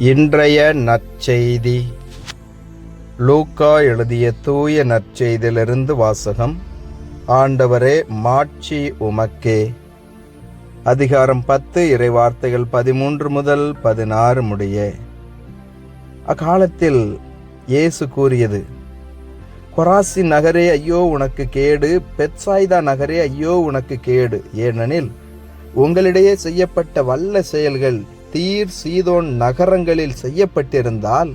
இன்றைய நற்செய்தி. லூக்கா எழுதிய தூய நற்செய்தியிலிருந்து வாசகம். ஆண்டவரே மாட்சி உமக்கே. அதிகாரம் பத்து இறைவார்த்தைகள் பதிமூன்று முதல் பதினாறு முடிய. அக்காலத்தில் இயேசு கூறியது கொராசி நகரே ஐயோ உனக்கு கேடு. பெட்சாய்தா நகரே ஐயோ உனக்கு கேடு. ஏனெனில் உங்களிடையே செய்யப்பட்ட வல்ல செயல்கள் தீர் சீதோன் நகரங்களில் செய்யப்பட்டிருந்தால்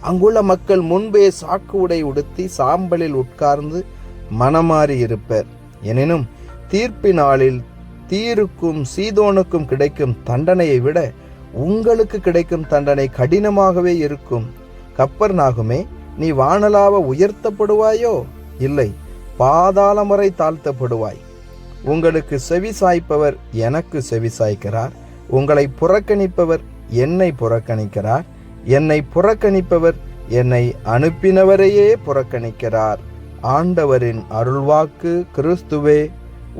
அங்குள்ள மக்கள் முன்பே சாக்கு உடை உடுத்தி சாம்பலில் உட்கார்ந்து மனமாறி இருப்பர். எனினும் தீர்ப்பினாளில் தீருக்கும் சீதோனுக்கும் கிடைக்கும் தண்டனையை விட உங்களுக்கு கிடைக்கும் தண்டனை கடினமாகவே இருக்கும். கப்பர் நாகுமே நீ வானலாவ உயர்த்தப்படுவாயோ? இல்லை பாதாளமுறை தாழ்த்தப்படுவாய். உங்களுக்கு செவி சாய்ப்பவர் எனக்கு செவி சாய்க்கிறார் உங்களை புறக்கணிப்பவர் என்னை புறக்கணிக்கிறார். என்னை புறக்கணிப்பவர் என்னை அனுப்பினவரையே புறக்கணிக்கிறார். ஆண்டவரின் அருள்வாக்கு கிறிஸ்துவே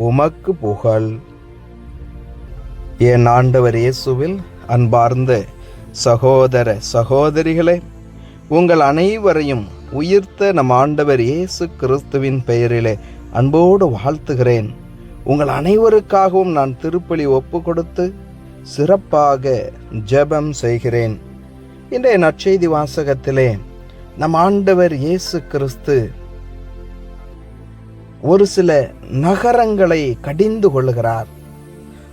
உமக்கு புகழ். என் ஆண்டவர் இயேசுவில் அன்பார்ந்த சகோதர சகோதரிகளே உங்கள் அனைவரையும் உயிர்த்த நம் ஆண்டவர் இயேசு கிறிஸ்துவின் பெயரிலே அன்போடு வாழ்த்துகிறேன். உங்கள் அனைவருக்காகவும் நான் திருப்பலி ஒப்பு கொடுத்து சிறப்பாக ஜெபம் செய்கிறேன். இன்றைய நற்செய்தி வாசகத்திலே நம் ஆண்டவர் இயேசு கிறிஸ்து ஒரு சில நகரங்களை கடிந்து கொள்கிறார்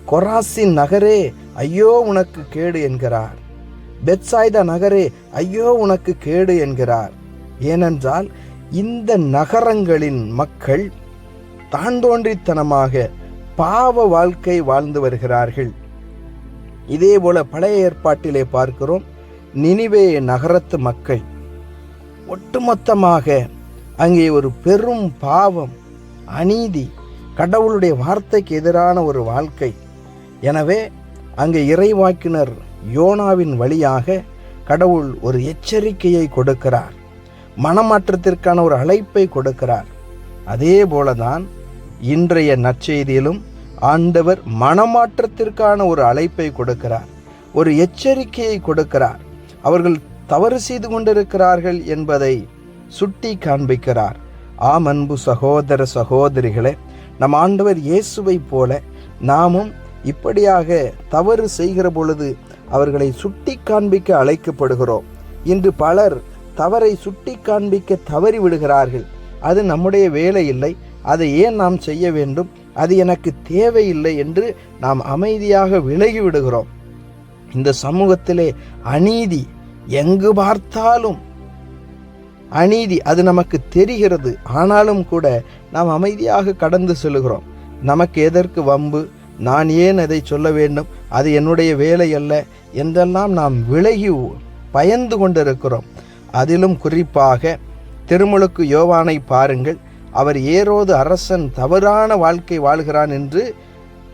கொராசின் நகரே ஐயோ உனக்கு கேடு என்கிறார். பெட்சாய்தா நகரே ஐயோ உனக்கு கேடு என்கிறார். ஏனென்றால் இந்த நகரங்களின் மக்கள் தான் தோன்றித்தனமாக பாவ வாழ்க்கை வாழ்ந்து வருகிறார்கள். இதேபோல பழைய ஏற்பாட்டிலே பார்க்கிறோம் நினிவே நகரத்து மக்கள். ஒட்டுமொத்தமாக அங்கே ஒரு பெரும் பாவம் அநீதி கடவுளுடைய வார்த்தைக்கு எதிரான ஒரு வாழ்க்கை. எனவே அங்கே இறைவாக்கினர் யோனாவின் வழியாக கடவுள் ஒரு எச்சரிக்கையை கொடுக்கிறார். மனமாற்றத்திற்கான ஒரு அழைப்பை கொடுக்கிறார். அதே போலதான் இன்றைய நற்செய்தியிலும் ஆண்டவர் மனமாற்றத்திற்கான ஒரு அழைப்பை கொடுக்கிறார் ஒரு எச்சரிக்கையை கொடுக்கிறார். அவர்கள் தவறு செய்து கொண்டிருக்கிறார்கள் என்பதை சுட்டி காண்பிக்கிறார். ஆம் அன்பு சகோதர சகோதரிகளே நம் ஆண்டவர் இயேசுவை போல நாமும் இப்படியாக தவறு செய்கிற பொழுது அவர்களை சுட்டி காண்பிக்க அழைக்கப்படுகிறோம். இன்று பலர் தவறை சுட்டி காண்பிக்க தவறி விடுகிறார்கள். அது நம்முடைய வேலை இல்லை. அதை ஏன் நாம் செய்ய வேண்டும்? அது எனக்கு தேவையில்லை என்று நாம் அமைதியாக விலகி விடுகிறோம். இந்த சமூகத்திலே அநீதி எங்கு பார்த்தாலும் அநீதி அது நமக்கு தெரிகிறது. ஆனாலும் கூட நாம் அமைதியாக கடந்து செல்கிறோம். நமக்கு எதற்கு வம்பு? நான் ஏன் அதை சொல்ல வேண்டும்? அது என்னுடைய வேலை அல்ல என்றெல்லாம் நாம் விலகி பயந்து கொண்டிருக்கிறோம். அதிலும் குறிப்பாக திருமுழுக்கு யோவானை பாருங்கள். அவர் ஏரோது அரசன் தவறான வாழ்க்கை வாழ்கிறான் என்று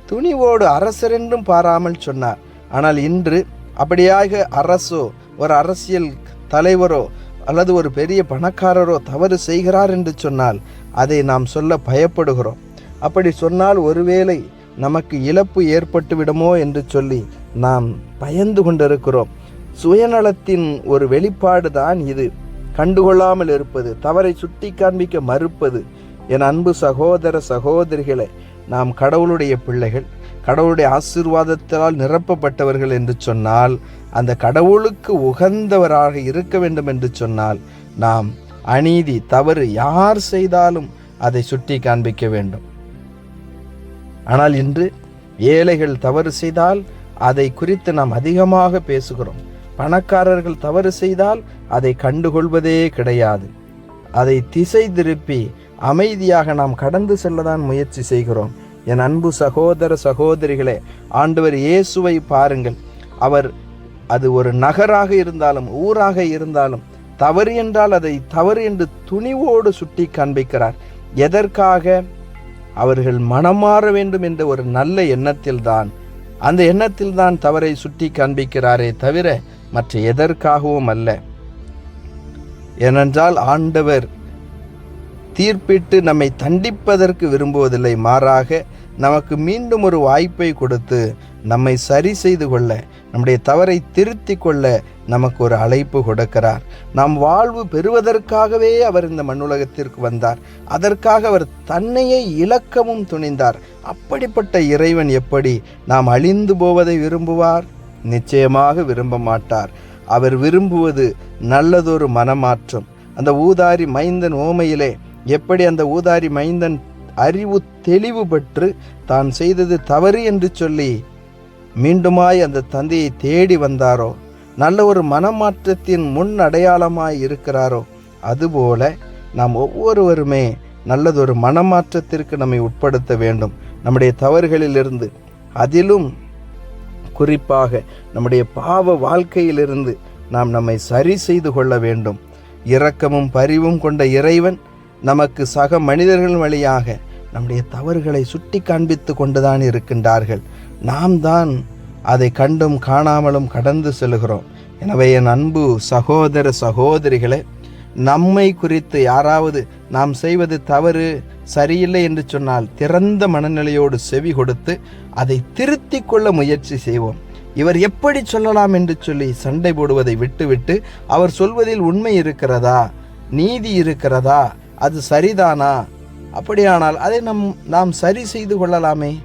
துணிவோடு அரசரென்றும் பாராமல் சொன்னார். ஆனால் இன்று அப்படியாக அரசோ ஒரு அரசியல் தலைவரோ அல்லது ஒரு பெரிய பணக்காரரோ தவறு செய்கிறார் என்று சொன்னால் அதை நாம் சொல்ல பயப்படுகிறோம். அப்படி சொன்னால் ஒருவேளை நமக்கு இழப்பு ஏற்பட்டுவிடுமோ என்று சொல்லி நாம் பயந்து கொண்டிருக்கிறோம். சுயநலத்தின் ஒரு வெளிப்பாடு தான் இது. கண்டுகொள்ளாமல் இருப்பது தவறை சுட்டி காண்பிக்க மறுப்பது. என் அன்பு சகோதர சகோதரிகளை நாம் கடவுளுடைய பிள்ளைகள் கடவுளுடைய ஆசீர்வாதத்தால் நிரப்பப்பட்டவர்கள் என்று சொன்னால் அந்த கடவுளுக்கு உகந்தவராக இருக்க வேண்டும் என்று சொன்னால் நாம் அநீதி தவறு யார் செய்தாலும் அதை சுட்டி காண்பிக்க வேண்டும். ஆனால் இன்று ஏழைகள் தவறு செய்தால் அதை குறித்து நாம் அதிகமாக பேசுகிறோம். பணக்காரர்கள் தவறு செய்தால் அதை கண்டுகொள்வதே கிடையாது. அதை திசை திருப்பி அமைதியாக நாம் கடந்து செல்லதான் முயற்சி செய்கிறோம். என் அன்பு சகோதர சகோதரிகளே ஆண்டவர் இயேசுவை பாருங்கள். அவர் அது ஒரு நகராக இருந்தாலும் ஊராக இருந்தாலும் தவறு என்றால் அதை தவறு என்று துணிவோடு சுட்டி காண்பிக்கிறார். எதற்காக? அவர்கள் மனமாற வேண்டும் என்ற ஒரு நல்ல எண்ணத்தில்தான். அந்த எண்ணத்தில் தான் தவறை சுட்டி காண்பிக்கிறாரே தவிர மற்ற எதற்காகவும் அல்ல. ஏனென்றால் ஆண்டவர் தீர்ப்பிட்டு நம்மை தண்டிப்பதற்கு விரும்புவதில்லை. மாறாக நமக்கு மீண்டும் ஒரு வாய்ப்பை கொடுத்து நம்மை சரி செய்து கொள்ள நம்முடைய தவறை திருத்தி கொள்ள நமக்கு ஒரு அழைப்பு கொடுக்கிறார். நாம் வாழ்வு பெறுவதற்காகவே அவர் இந்த மண்ணுலகத்திற்கு வந்தார். அதற்காக அவர் தன்னையே இழக்கவும் துணிந்தார். அப்படிப்பட்ட இறைவன் எப்படி நாம் அழிந்து போவதை விரும்புவார்? நிச்சயமாக விரும்ப மாட்டார் அவர் விரும்புவது நல்லதொரு மனமாற்றம். அந்த ஊதாரி மைந்தன் ஓமையிலே எப்படி அந்த ஊதாரி மைந்தன் அறிவு தெளிவு பெற்று தான் செய்தது தவறு என்று சொல்லி மீண்டுமாய் அந்த தந்தையை தேடி வந்தாரோ? நல்ல ஒரு மனமாற்றத்தின் முன் அடையாளமாய் இருக்கிறாரோ? அதுபோல நாம் ஒவ்வொருவருமே நல்லதொரு மனமாற்றத்திற்கு நம்மை உட்படுத்த வேண்டும். நம்முடைய தவறுகளிலிருந்து அதிலும் குறிப்பாக நம்முடைய பாவ வாழ்க்கையிலிருந்து நாம் நம்மை சரி செய்து கொள்ள வேண்டும். இரக்கமும் பரிவும் கொண்ட இறைவன் நமக்கு சக மனிதர்கள் வழியாக நம்முடைய தவறுகளை சுட்டி காண்பித்து கொண்டுதான் இருக்கின்றார்கள். நாம் தான் அதை கண்டும் காணாமலும் கடந்து செல்கிறோம். எனவே என் அன்பு சகோதர சகோதரிகளே நம்மை குறித்து யாராவது நாம் செய்வது தவறு சரியில்லை என்று சொன்னால் திறந்த மனநிலையோடு செவி கொடுத்து அதை திருத்தி கொள்ள முயற்சி செய்வோம். இவர் எப்படி சொல்லலாம் என்று சொல்லி சண்டை போடுவதை விட்டுவிட்டு அவர் சொல்வதில் உண்மை இருக்கிறதா? நீதி இருக்கிறதா? அது சரிதானா? அப்படியானால் அதை நம் நாம் சரி செய்து கொள்ளலாமே.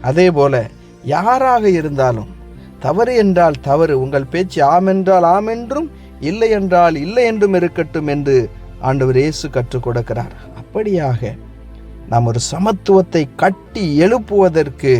அதே போல யாராக இருந்தாலும் தவறு என்றால் தவறு உங்கள் பேச்சு ஆம் என்றால் ஆம் என்றும் இல்லை என்றால் இல்லை என்றும் இருக்கட்டும் என்று ஆண்டவர் இயேசு கற்றுக் கொடுக்கிறார். அப்படியாக நாம் ஒரு சமத்துவத்தை கட்டி எழுப்புவதற்கு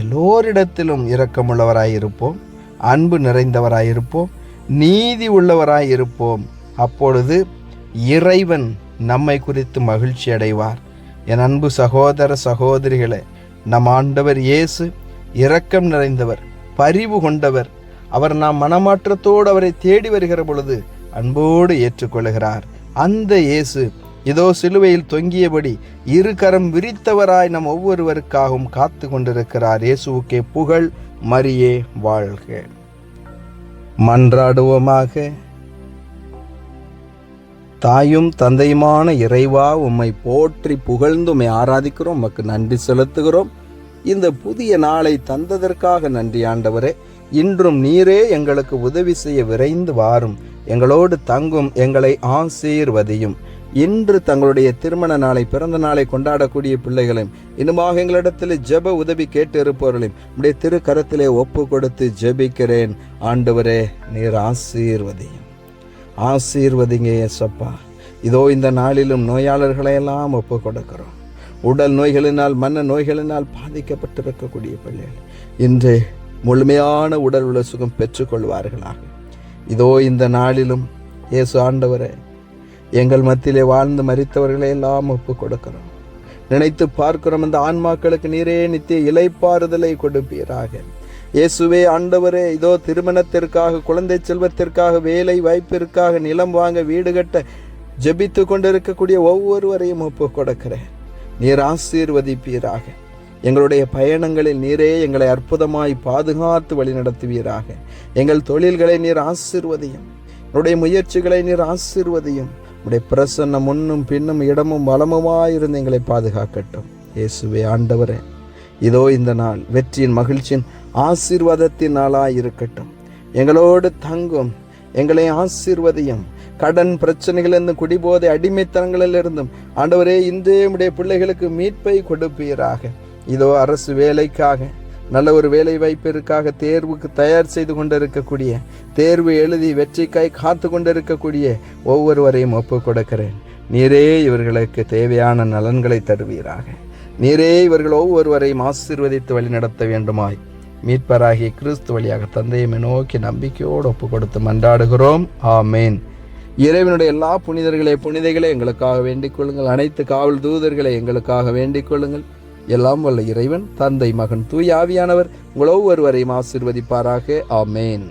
எல்லோரிடத்திலும் இரக்கமுள்ளவராயிருப்போம் அன்பு நிறைந்தவராயிருப்போம் நீதி உள்ளவராயிருப்போம். அப்பொழுது இறைவன் நம்மை குறித்து மகிழ்ச்சி அடைவார். என் அன்பு சகோதர சகோதரிகளே நம் ஆண்டவர் இயேசு இரக்கம் நிறைந்தவர் பரிவு கொண்டவர். அவர் நாம் மனமாற்றத்தோடு அவரை தேடி வருகிற பொழுது அன்போடு ஏற்றுக்கொள்கிறார். அந்த இயேசு இதோ சிலுவையில் தொங்கியபடி இரு கரம் விரித்தவராய் நம் ஒவ்வொருவருக்காகவும் காத்து கொண்டிருக்கிறார் இயேசுவுக்கே புகழ் மரியே வாழ்க. மன்றாடுவோமாக. தாயும் தந்தையுமான இறைவா உம்மை போற்றி புகழ்ந்து உம்மை ஆராதிக்கிறோம் உமக்கு நன்றி செலுத்துகிறோம். இந்த புதிய நாளை தந்ததற்காக நன்றி ஆண்டவரே. இன்றும் நீரே எங்களுக்கு உதவி செய்ய விரைந்து வாரும். எங்களோடு தங்கும் எங்களை ஆசீர்வதியும். இன்று தங்களுடைய திருமண நாளை பிறந்த நாளை கொண்டாடக்கூடிய பிள்ளைகளையும் இன்னுமாக எங்களிடத்தில் ஜெப உதவி கேட்டு இருப்பவர்களையும் உடைய திருக்கரத்திலே ஒப்பு கொடுத்து ஜெபிக்கிறேன். ஆண்டவரே நீர் ஆசீர்வதியும். ஆசீர்வதிங்க ஏசப்பா இதோ இந்த நாளிலும் நோயாளர்களையெல்லாம் ஒப்பு கொடுக்கிறோம் உடல் நோய்களினால் மன நோய்களினால் பாதிக்கப்பட்டிருக்கக்கூடிய பிள்ளைகள் இன்று முழுமையான உடல் உள்ள சுகம் பெற்றுக்கொள்வார்களாக. இதோ இந்த நாளிலும் இயேசு ஆண்டவரே எங்கள் மத்தியிலே வாழ்ந்து மறித்தவர்களை எல்லாம் ஒப்பு கொடுக்கிறோம் நினைத்து பார்க்கிறோம் அந்த ஆன்மாக்களுக்கு நீரே நித்திய இலைப்பாறுதலை கொடுப்பீராக. இயேசுவே ஆண்டவரே இதோ திருமணத்திற்காக குழந்தை செல்வத்திற்காக வேலை வாய்ப்பிற்காக நிலம் வாங்க வீடு கட்ட ஜெபித்து கொண்டிருக்கக்கூடிய ஒவ்வொருவரையும் ஒப்பு கொடுக்கிறேன் நீர் ஆசீர்வதிப்பீராக. எங்களுடைய பயணங்களில் நீரே எங்களை அற்புதமாய் பாதுகாத்து வழிநடத்துவீராக. எங்கள் தொழில்களை நீர் ஆசீர்வதியும். என்னுடைய முயற்சிகளை நீர் ஆசீர்வதியும். உடைய பிரசன்னம் முன்னும் பின்னும் இடமும் வளமுமாயிருந்து எங்களை பாதுகாக்கட்டும். இயேசுவே ஆண்டவரே இதோ இந்த நாள் வெற்றியின் மகிழ்ச்சியின் ஆசீர்வாதத்தின் நாளாக இருக்கட்டும். எங்களோடு தங்கும் எங்களை ஆசீர்வதியும் கடன் பிரச்சனைகளிலிருந்து குடிபோதை அடிமைத்தனங்களிலிருந்தும் ஆண்டவரே இன்றே உடைய பிள்ளைகளுக்கு மீட்பை கொடுப்பீராக. இதோ அரசு வேலைக்காக நல்ல ஒரு வேலை வாய்ப்பிற்காக தேர்வுக்கு தயார் செய்து கொண்டிருக்கக்கூடிய தேர்வு எழுதி வெற்றிக்காய் காத்து கொண்டிருக்கக்கூடிய ஒவ்வொருவரையும் ஒப்பு கொடுக்கிறேன். நீரே இவர்களுக்கு தேவையான நலன்களை தருவீராக. நீரே இவர்கள் ஒவ்வொருவரையும் ஆசீர்வதித்து வழிநடத்த வேண்டுமாய். மீட்பராகிய கிறிஸ்து வழியாக தந்தையுமே நோக்கி நம்பிக்கையோடு ஒப்பு கொடுத்து மன்றாடுகிறோம். ஆமேன். இறைவனுடைய எல்லா புனிதர்களே புனிதைகளே எங்களுக்காக வேண்டிக் கொள்ளுங்கள். அனைத்து காவல் தூதர்களை எங்களுக்காக வேண்டிக் கொள்ளுங்கள். எல்லாம் வல்ல இறைவன் தந்தை மகன் தூய் ஆவியானவர் உங்கள் ஒவ்வொருவரையும் ஆசிர்வதிப்பாராக. ஆமேன்.